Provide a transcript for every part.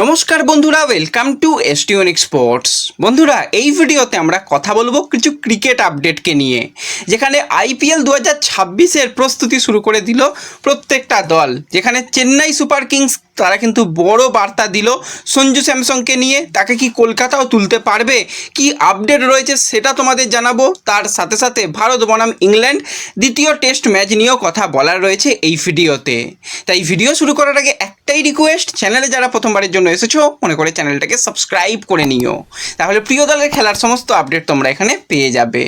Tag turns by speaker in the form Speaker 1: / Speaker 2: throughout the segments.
Speaker 1: নমস্কার বন্ধুরা welcome to এসটিওনিক sports বন্ধুরা, এই ভিডিওতে আমরা কথা বলব কিছু ক্রিকেট আপডেটকে নিয়ে, যেখানে আইপিএল দু হাজার ছাব্বিশের প্রস্তুতি শুরু করে দিল প্রত্যেকটা দল। যেখানে চেন্নাই সুপার কিংস, তারা কিন্তু বড় বার্তা দিল সঞ্জু স্যামসংকে নিয়ে। তাকে কি কলকাতাও তুলতে পারবে? কি আপডেট রয়েছে সেটা তোমাদের জানাব। তার সাথে সাথে ভারত বনাম ইংল্যান্ড দ্বিতীয় টেস্ট ম্যাচ নিয়েও কথা বলার রয়েছে এই ভিডিওতে। তাই ভিডিও শুরু করার আগে একটাই রিকোয়েস্ট চ্যানেলে যারা প্রথমবারের জন্য এসেছ, মনে করে চ্যানেলটাকে সাবস্ক্রাইব করে নিও। তাহলে প্রিয় দলের খেলার সমস্ত আপডেট তোমরা এখানে পেয়ে যাবে।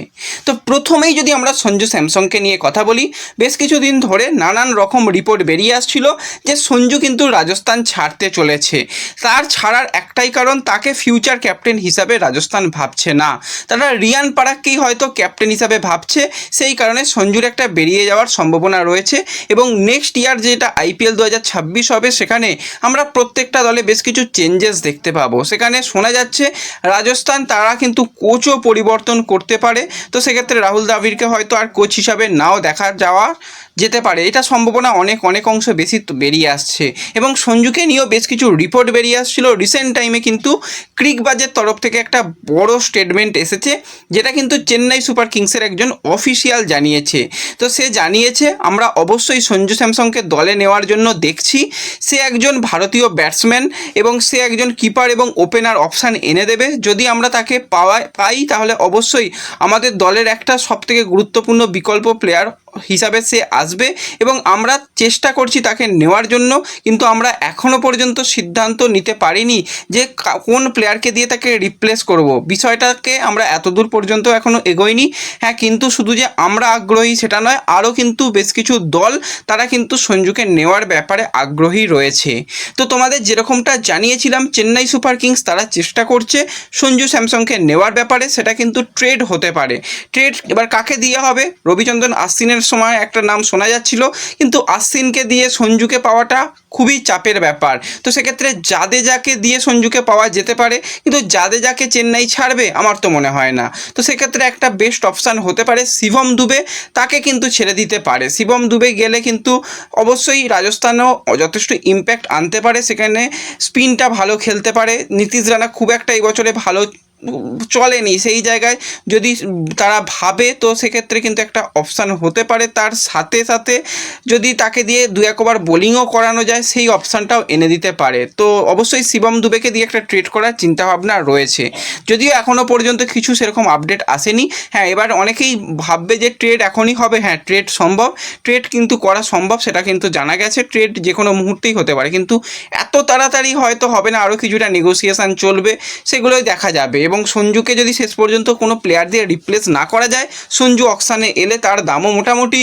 Speaker 1: তো প্রথমেই যদি আমরা সঞ্জু স্যামসংকে নিয়ে কথা বলি, বেশ কিছুদিন ধরে নানান রকম রিপোর্ট বেরিয়ে আসছিল যে সঞ্জু কিন্তু রাজস্থান ছাড়তে চলেছে। তার ছাড়ার একটাই কারণ, তাকে ফিউচার ক্যাপ্টেন হিসাবে রাজস্থান ভাবছে না। তারা রিয়ান পারাককেই হয়তো ক্যাপ্টেন হিসাবে ভাবছে, সেই কারণে সঞ্জুর একটা বেরিয়ে যাওয়ার সম্ভাবনা রয়েছে এবং নেক্সট ইয়ার যেটা আইপিএল দু হাজার ছাব্বিশ হবে, সেখানে আমরা প্রত্যেকটা দলে বেশ কিছু চেঞ্জেস দেখতে পাবো। সেখানে শোনা যাচ্ছে, রাজস্থান তারা কিন্তু কোচও পরিবর্তন করতে পারে। তো সেক্ষেত্রে রাহুল দ্রাবিড়কে হয়তো আর কোচ হিসাবে নাও দেখা যাওয়া যেতে পারে। এটা সম্ভাবনা অনেক অনেক অংশ বেশি বেরিয়ে আসছে। এবং সঞ্জুকে নিয়েও বেশ কিছু রিপোর্ট বেরিয়ে আসছিল। রিসেন্ট টাইমে কিন্তু ক্রিক ক্রিকবাজের তরফ থেকে একটা বড় স্টেটমেন্ট এসেছে, যেটা কিন্তু চেন্নাই সুপার কিংসের একজন অফিসিয়াল জানিয়েছে। তো সে জানিয়েছে, আমরা অবশ্যই সঞ্জু স্যামসংকে দলে নেওয়ার জন্য দেখছি। সে একজন ভারতীয় ব্যাটসম্যান এবং সে একজন কিপার এবং ওপেনার অপশান এনে দেবে। যদি আমরা তাকে পাওয়া পাই, তাহলে অবশ্যই আমাদের দলের একটা সবথেকে গুরুত্বপূর্ণ বিকল্প প্লেয়ার হিসাবে সে আসবে এবং আমরা চেষ্টা করছি তাকে নেওয়ার জন্য, কিন্তু আমরা এখনও পর্যন্ত সিদ্ধান্ত নিতে পারিনি যে কোন প্লেয়ারকে দিয়ে তাকে রিপ্লেস করব। বিষয়টাকে আমরা এতদূর পর্যন্ত এখনও এগোয়নি হ্যাঁ কিন্তু শুধু যে আমরা আগ্রহী সেটা নয়, আরও কিন্তু বেশ কিছু দল তারা কিন্তু সঞ্জুকে নেওয়ার ব্যাপারে আগ্রহী রয়েছে। তো তোমাদের যেরকমটা জানিয়েছিলাম, চেন্নাই সুপার কিংস তারা চেষ্টা করছে সঞ্জু স্যামসংকে নেওয়ার ব্যাপারে, সেটা কিন্তু ট্রেড হতে পারে। ট্রেড এবার কাকে দিয়ে হবে? রবিচন্দ্রন আশ্বিনের সময় একটা নাম শোনা যাচ্ছিল, কিন্তু আশ্বিনকে দিয়ে সঞ্জুকে পাওয়াটা খুবই চাপের ব্যাপার। তো সেক্ষেত্রে জাদেজাকে দিয়ে সঞ্জুকে পাওয়া যেতে পারে, কিন্তু জাদেজাকে চেন্নাই ছাড়বে আমার তো মনে হয় না। তো সেক্ষেত্রে একটা বেস্ট অপশান হতে পারে শিবম দুবে, তাকে কিন্তু ছেড়ে দিতে পারে। শিবম দুবে গেলে কিন্তু অবশ্যই রাজস্থানও যথেষ্ট ইম্প্যাক্ট আনতে পারে, সেখানে স্পিনটা ভালো খেলতে পারে। নীতিশ রানা খুব একটা এই বছরে ভালো চলেনি। সেই জায়গায় যদি তারা ভাবে, তো সেক্ষেত্রে কিন্তু একটা অপশান হতে পারে। তার সাথে সাথে যদি তাকে দিয়ে দু একবার বোলিংও করানো যায়, সেই অপশানটাও এনে দিতে পারে। তো অবশ্যই শিবম দুবেকে দিয়ে একটা ট্রেড করার চিন্তাভাবনা রয়েছে। যদিও এখনও পর্যন্ত কিছু সেরকম আপডেট আসেনি। হ্যাঁ এবার অনেকেই ভাববে যে ট্রেড এখনই হবে। হ্যাঁ ট্রেড সম্ভব। ট্রেড কিন্তু করা সম্ভব, সেটা কিন্তু জানা গেছে। ট্রেড যে কোনো মুহূর্তেই হতে পারে। কিন্তু এত তাড়াতাড়ি হয়তো হবে না। আরও কিছুটা নেগোসিয়েশান চলবে, সেগুলোই দেখা যাবে। এবং সঞ্জুকে যদি শেষ পর্যন্ত কোনো প্লেয়ার দিয়ে রিপ্লেস না করা যায়, সঞ্জু অকশানে এলে তার দামও মোটামুটি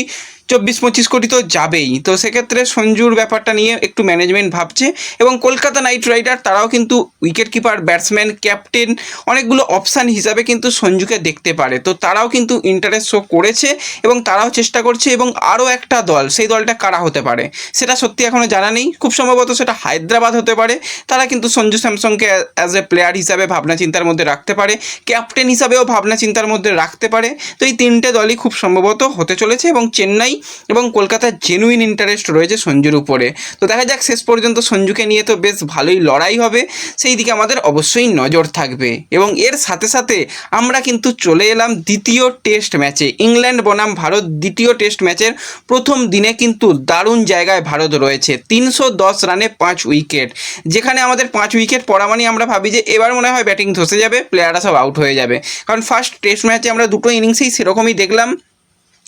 Speaker 1: চব্বিশ পঁচিশ কোটি তো যাবেই। তো সেক্ষেত্রে সঞ্জুর ব্যাপারটা নিয়ে একটু ম্যানেজমেন্ট ভাবছে এবং কলকাতা নাইট রাইডার তারাও কিন্তু উইকেট কিপার ব্যাটসম্যান ক্যাপ্টেন অনেকগুলো অপশান হিসাবে কিন্তু সঞ্জুকে দেখতে পারে। তো তারাও কিন্তু ইন্টারেস্ট শো করেছে এবং তারাও চেষ্টা করছে এবং আরও একটা দল, সেই দলটা কারা হতে পারে? সেটা সত্যি এখনও জানা নেই। খুব সম্ভবত সেটা হায়দ্রাবাদ হতে পারে। তারা কিন্তু সঞ্জু স্যামসংকে অ্যাজ এ প্লেয়ার হিসাবে ভাবনা চিন্তার মধ্যে রাখতে পারে। ক্যাপ্টেন হিসাবেও ভাবনা চিন্তার মধ্যে রাখতে পারে। তো এই তিনটে দলই খুব সম্ভবত হতে চলেছে এবং চেন্নাই এবং কলকাতার জেনুইন ইন্টারেস্ট রয়েছে সঞ্জুর উপরে। তো দেখা যাক, শেষ পর্যন্ত সঞ্জুকে নিয়ে তো বেশ ভালোই লড়াই হবে, সেই দিকে আমাদের অবশ্যই নজর থাকবে। এবং এর সাথে সাথে আমরা কিন্তু চলে এলাম দ্বিতীয় টেস্ট ম্যাচে ইংল্যান্ড, বনাম, ভারত দ্বিতীয় টেস্ট ম্যাচের প্রথম দিনে কিন্তু দারুণ জায়গায় ভারত রয়েছে। তিনশো দশ রানে পাঁচ উইকেট যেখানে আমাদের পাঁচ উইকেট পড়া মানে আমরা ভাবি যে এবার মনে হয় ব্যাটিং ধসে যাবে প্লেয়াররা সব আউট হয়ে যাবে। কারণ ফার্স্ট টেস্ট ম্যাচে আমরা দুটো ইনিংসেই সেরকমই দেখলাম।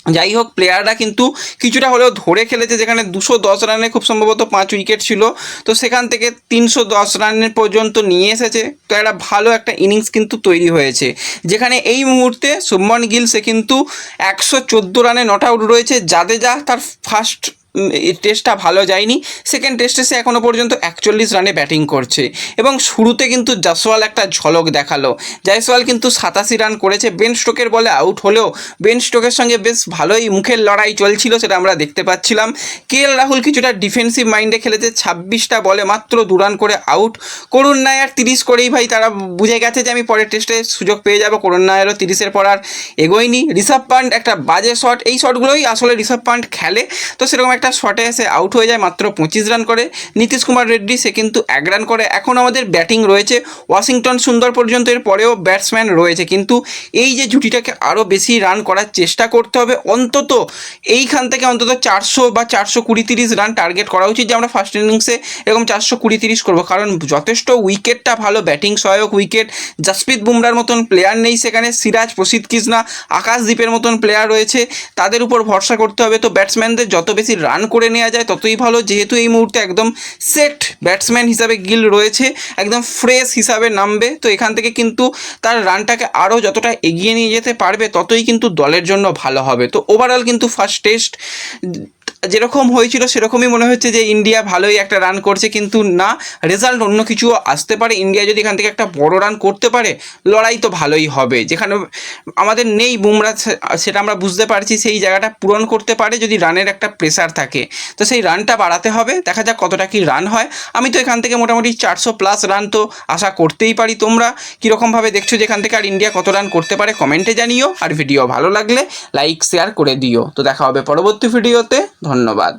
Speaker 1: যাই হোক প্লেয়াররা কিন্তু কিছুটা হলেও ধরে খেলেছে, যেখানে দুশো দশ রানে খুব সম্ভবত পাঁচ উইকেট ছিল। তো সেখান থেকে তিনশো দশ রানের পর্যন্ত নিয়ে এসেছে। তো একটা ভালো একটা ইনিংস কিন্তু তৈরি হয়েছে। যেখানে এই মুহূর্তে শুভমন গিল, সে কিন্তু একশো চোদ্দ রানে নট আউট রয়েছে। জাদেজা তার ফার্স্ট টেস্টটা ভালো যায়নি। সেকেন্ড টেস্টে সে এখনও পর্যন্ত একচল্লিশ রানে ব্যাটিং করছে। এবং শুরুতে কিন্তু জাসওয়াল একটা ঝলক দেখাল। জয়সওয়াল কিন্তু সাতাশি রান করেছে। বেন স্টোকের বলে আউট হলেও বেন স্টোকের সঙ্গে বেশ ভালোই মুখের লড়াই চলছিল সেটা আমরা দেখতে পাচ্ছিলাম। কে এল রাহুল কিছুটা ডিফেন্সিভ মাইন্ডে খেলেছে। ছাব্বিশটা বলে মাত্র দু রান করে আউট করুণ নায়ার তিরিশ করেই ভাই তারা বুঝে গেছে যে আমি পরের টেস্টে সুযোগ পেয়ে যাব। করুণ নায়ারও তিরিশের পর আর এগোয়নি। ঋষভ পান্ট একটা বাজে শট এই শটগুলোই আসলে ঋষভ পান্ট খেলে। তো সেরকম একটা একটা শটে এসে আউট হয়ে যায় মাত্র পঁচিশ রান করে। নীতিশ কুমার রেড্ডি, সে কিন্তু এক রান করে। এখন আমাদের ব্যাটিং রয়েছে ওয়াশিংটন সুন্দর পর্যন্ত এর পরেও ব্যাটসম্যান রয়েছে। কিন্তু এই যে জুটিটাকে আরও বেশি রান করার চেষ্টা করতে হবে, অন্তত এইখান থেকে অন্তত চারশো বা চারশো কুড়ি তিরিশ রান টার্গেট করা উচিত যে আমরা ফার্স্ট ইনিংসে এরকম চারশো কুড়ি তিরিশ করব। কারণ যথেষ্ট উইকেটটা ভালো ব্যাটিং সহায়ক উইকেট জাসপ্রীত বুমরার মতন প্লেয়ার নেই সেখানে সিরাজ প্রসিদ্ধ কৃষ্ণা আকাশদ্বীপের মতন প্লেয়ার রয়েছে। তাদের উপর ভরসা করতে হবে। তো ব্যাটসম্যানদের যত বেশি রান করে নেওয়া যায় ততই ভালো। যেহেতু এই মুহূর্তে একদম সেট ব্যাটসম্যান হিসাবে গিল রয়েছে, একদম ফ্রেশ হিসাবে নামবে, তো এখান থেকে কিন্তু তার রানটাকে আরও যতটা এগিয়ে নিয়ে যেতে পারবে, ততই কিন্তু দলের জন্য ভালো হবে। তো ওভারঅল কিন্তু ফার্স্ট টেস্ট যেরকম হয়েছিল, সেরকমই মনে হচ্ছে যে ইন্ডিয়া ভালোই একটা রান করছে, কিন্তু না রেজাল্ট অন্য কিছু আসতে পারে। ইন্ডিয়া যদি এখান থেকে একটা বড় রান করতে পারে, লড়াই তো ভালোই হবে। যেখানে আমাদের নেই বুমরা সেটা আমরা বুঝতে পারছি, সেই জায়গাটা পূরণ করতে পারে যদি রানের একটা প্রেসার থাকে। তো সেই রানটা বাড়াতে হবে, দেখা যাক কতটা কি রান হয়। আমি তো এখান থেকে মোটামুটি চারশো প্লাস রান তো আশা করতেই পারি তোমরা। কীরকমভাবে দেখছ যে এখান থেকে আর ইন্ডিয়া কত রান করতে পারে কমেন্টে জানিও। আর ভিডিও ভালো লাগলে লাইক শেয়ার করে দিও। তো দেখা হবে পরবর্তী ভিডিওতে ধন্যবাদ।